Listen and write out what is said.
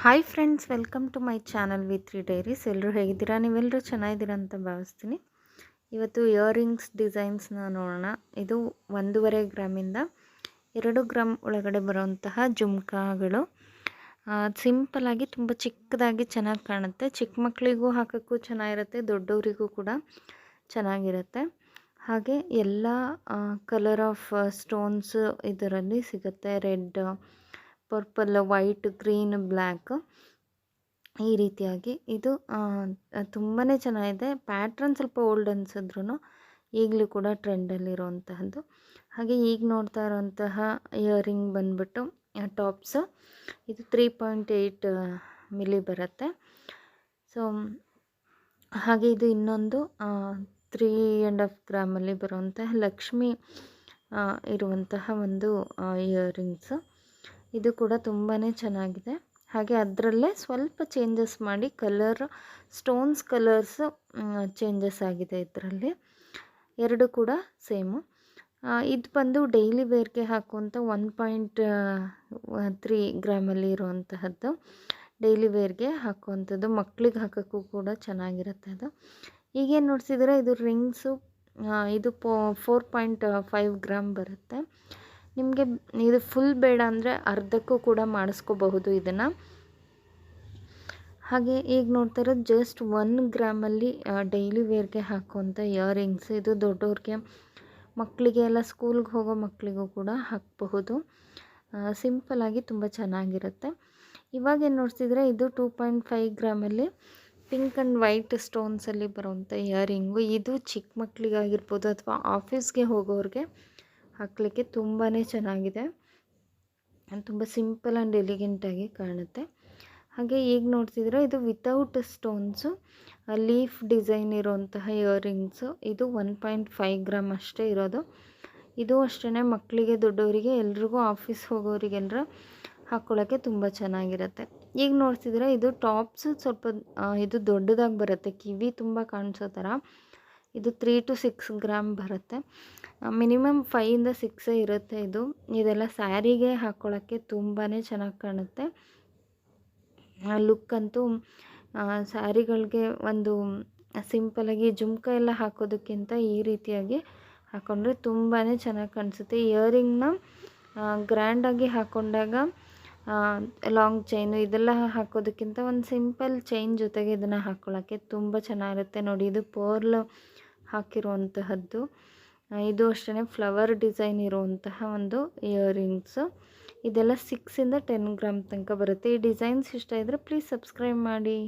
Hi friends welcome to my channel V three diaries ಎಲ್ಲರೂ ಹೇಗಿದ್ದೀರಾ? ನೀವೆಲ್ಲರೂ ಚೆನ್ನಾಗಿದ್ದೀರಾ ಅಂತ ಭಾವಿಸ್ತೀನಿ. ಇವತ್ತು ಇಯರಿಂಗ್ಸ್ ಡಿಸೈನ್ಸ್ನ ನೋಡೋಣ. ಇದು ಒಂದೂವರೆ ಗ್ರಾಮಿಂದ ಎರಡು ಗ್ರಾಮ್ ಒಳಗಡೆ ಬರುವಂತಹ ಜುಮ್ಕಾಗಳು. ಸಿಂಪಲಾಗಿ ತುಂಬ ಚಿಕ್ಕದಾಗಿ ಚೆನ್ನಾಗಿ ಕಾಣುತ್ತೆ. ಚಿಕ್ಕ ಮಕ್ಕಳಿಗೂ ಹಾಕೋಕ್ಕೂ ಚೆನ್ನಾಗಿರುತ್ತೆ, ದೊಡ್ಡವರಿಗೂ ಕೂಡ ಚೆನ್ನಾಗಿರುತ್ತೆ. ಹಾಗೆ ಎಲ್ಲ ಕಲರ್ ಆಫ್ ಸ್ಟೋನ್ಸ್ ಇದರಲ್ಲಿ ಸಿಗುತ್ತೆ. Red purple, white, green, black ಈ ರೀತಿಯಾಗಿ. ಇದು ತುಂಬಾ ಚೆನ್ನಾಗಿದೆ. ಪ್ಯಾಟ್ರನ್ ಸ್ವಲ್ಪ ಓಲ್ಡ್ ಅನ್ಸಿದ್ರು ಈಗಲೂ ಕೂಡ ಟ್ರೆಂಡಲ್ಲಿರುವಂತಹದ್ದು. ಹಾಗೆ ಈಗ ನೋಡ್ತಾ ಇರೋಂತಹ ಇಯರಿಂಗ್ ಬಂದ್ಬಿಟ್ಟು ಟಾಪ್ಸ್. ಇದು ತ್ರೀ ಪಾಯಿಂಟ್ ಏಯ್ಟ್ ಮಿಲಿ ಬರುತ್ತೆ. ಸೊ, ಹಾಗೆ ಇದು ಇನ್ನೊಂದು ತ್ರೀ ಆ್ಯಂಡ್ ಹಾಫ್ ಗ್ರಾಮಲ್ಲಿ ಬರುವಂತಹ ಲಕ್ಷ್ಮಿ ಇರುವಂತಹ ಒಂದು ಇಯರಿಂಗ್ಸ್. ಇದು ಕೂಡ ತುಂಬಾ ಚೆನ್ನಾಗಿದೆ. ಹಾಗೆ ಅದರಲ್ಲೇ ಸ್ವಲ್ಪ ಚೇಂಜಸ್ ಮಾಡಿ ಕಲರ್ ಸ್ಟೋನ್ಸ್ ಕಲರ್ಸ್ ಚೇಂಜಸ್ ಆಗಿದೆ ಇದರಲ್ಲಿ. ಎರಡು ಕೂಡ ಸೇಮು ಇದು ಬಂದು ಡೈಲಿ ವೇರ್ಗೆ ಹಾಕುವಂಥ ಒನ್ ಪಾಯಿಂಟ್ ತ್ರೀ ಗ್ರಾಮಲ್ಲಿ ಇರುವಂತಹದ್ದು ಡೈಲಿ ವೇರ್ಗೆ ಹಾಕುವಂಥದ್ದು ಮಕ್ಳಿಗೆ ಹಾಕೋಕ್ಕೂ ಕೂಡ ಚೆನ್ನಾಗಿರುತ್ತೆ ಅದು. ಈಗೇನು ನೋಡಿಸಿದರೆ ಇದು ರಿಂಗ್ಸು ಇದು ಪೋ ಫೋರ್ ಪಾಯಿಂಟ್ ಫೈವ್ ಗ್ರಾಮ್ ಬರುತ್ತೆ. ನಿಮಗೆ ಇದು ಫುಲ್ ಬೇಡ ಅಂದರೆ ಅರ್ಧಕ್ಕೂ ಕೂಡ ಮಾಡಿಸ್ಕೋಬಹುದು ಇದನ್ನು. ಹಾಗೆ ಈಗ ನೋಡ್ತಾ ಇರೋದು ಜಸ್ಟ್ ಒನ್ ಗ್ರಾಮಲ್ಲಿ ಡೈಲಿ ವೇರ್ಗೆ ಹಾಕುವಂಥ ಇಯರಿಂಗ್ಸ್ ಇದು ದೊಡ್ಡವ್ರಿಗೆ ಮಕ್ಕಳಿಗೆ ಎಲ್ಲ ಸ್ಕೂಲ್ಗೆ ಹೋಗೋ ಮಕ್ಕಳಿಗೂ ಕೂಡ ಹಾಕಬಹುದು. ಸಿಂಪಲಾಗಿ ತುಂಬ ಚೆನ್ನಾಗಿರುತ್ತೆ. ಇವಾಗ ಏನು ನೋಡ್ತಿದ್ರೆ ಇದು ಟೂ ಪಾಯಿಂಟ್ ಫೈವ್ ಗ್ರಾಮಲ್ಲಿ ಪಿಂಕ್ ಆ್ಯಂಡ್ ವೈಟ್ ಸ್ಟೋನ್ಸಲ್ಲಿ ಬರುವಂಥ ಇಯರಿಂಗು ಇದು ಚಿಕ್ಕ ಮಕ್ಕಳಿಗಾಗಿರ್ಬೋದು ಅಥವಾ ಆಫೀಸ್ಗೆ ಹೋಗೋರಿಗೆ ಹಾಕಲಿಕ್ಕೆ ತುಂಬಾ ಚೆನ್ನಾಗಿದೆ. ತುಂಬ ಸಿಂಪಲ್ ಆ್ಯಂಡ್ ಎಲಿಗೆಂಟಾಗಿ ಕಾಣುತ್ತೆ. ಹಾಗೆ ಈಗ ನೋಡ್ತಿದ್ರೆ ಇದು ವಿತೌಟ್ ಸ್ಟೋನ್ಸು ಲೀಫ್ ಡಿಸೈನ್ ಇರುವಂತಹ ಇಯರಿಂಗ್ಸು ಇದು ಒನ್ ಪಾಯಿಂಟ್ ಫೈವ್ ಗ್ರಾಮ್ ಅಷ್ಟೇ ಇರೋದು. ಇದು ಅಷ್ಟೇ ಮಕ್ಕಳಿಗೆ ದೊಡ್ಡವರಿಗೆ, ಎಲ್ರಿಗೂ ಆಫೀಸ್ ಹೋಗೋರಿಗೆಲ್ಲರ ಹಾಕ್ಕೊಳ್ಳೋಕ್ಕೆ ತುಂಬ ಚೆನ್ನಾಗಿರುತ್ತೆ. ಈಗ ನೋಡ್ತಿದ್ರೆ ಇದು ಟಾಪ್ಸು ಸ್ವಲ್ಪ ಇದು ದೊಡ್ಡದಾಗಿ ಬರುತ್ತೆ. ಕಿವಿ ತುಂಬ ಕಾಣಿಸೋ ಥರ. ಇದು ತ್ರೀ ಟು ಸಿಕ್ಸ್ ಗ್ರಾಮ್ ಬರುತ್ತೆ. ಮಿನಿಮಮ್ ಫೈಯಿಂದ ಸಿಕ್ಸೇ ಇರುತ್ತೆ ಇದು. ಇದೆಲ್ಲ ಸ್ಯಾರಿಗೆ ಹಾಕ್ಕೊಳ್ಳೋಕ್ಕೆ ತುಂಬಾ ಚೆನ್ನಾಗಿ ಕಾಣುತ್ತೆ. ಲುಕ್ ಅಂತೂ ಸ್ಯಾರಿಗಳಿಗೆ ಒಂದು ಸಿಂಪಲಾಗಿ ಜುಮ್ಕ ಎಲ್ಲ ಹಾಕೋದಕ್ಕಿಂತ ಈ ರೀತಿಯಾಗಿ ಹಾಕ್ಕೊಂಡ್ರೆ ತುಂಬಾ ಚೆನ್ನಾಗಿ ಕಾಣಿಸುತ್ತೆ. ಇಯರಿಂಗ್ನ ಗ್ರ್ಯಾಂಡಾಗಿ ಹಾಕ್ಕೊಂಡಾಗ ಲಾಂಗ್ ಚೈನು ಇದೆಲ್ಲ ಹಾಕೋದಕ್ಕಿಂತ ಒಂದು ಸಿಂಪಲ್ ಚೈನ್ ಜೊತೆಗೆ ಇದನ್ನು ಹಾಕ್ಕೊಳ್ಳೋಕ್ಕೆ ತುಂಬ ಚೆನ್ನಾಗಿರುತ್ತೆ. ನೋಡಿ, ಇದು ಪರ್ಲ್ ಹಾಕಿರುವಂತಹದ್ದು. ಇದು ಅಷ್ಟೇ ಫ್ಲವರ್ ಡಿಸೈನ್ ಇರುವಂತಹ ಒಂದು ಇಯರಿಂಗ್ಸು. ಇದೆಲ್ಲ ಸಿಕ್ಸಿಂದ ಟೆನ್ ಗ್ರಾಮ್ ತನಕ ಬರುತ್ತೆ. ಈ ಡಿಸೈನ್ಸ್ ಇಷ್ಟ ಇದ್ದರೆ ಪ್ಲೀಸ್ ಸಬ್ಸ್ಕ್ರೈಬ್ ಮಾಡಿ.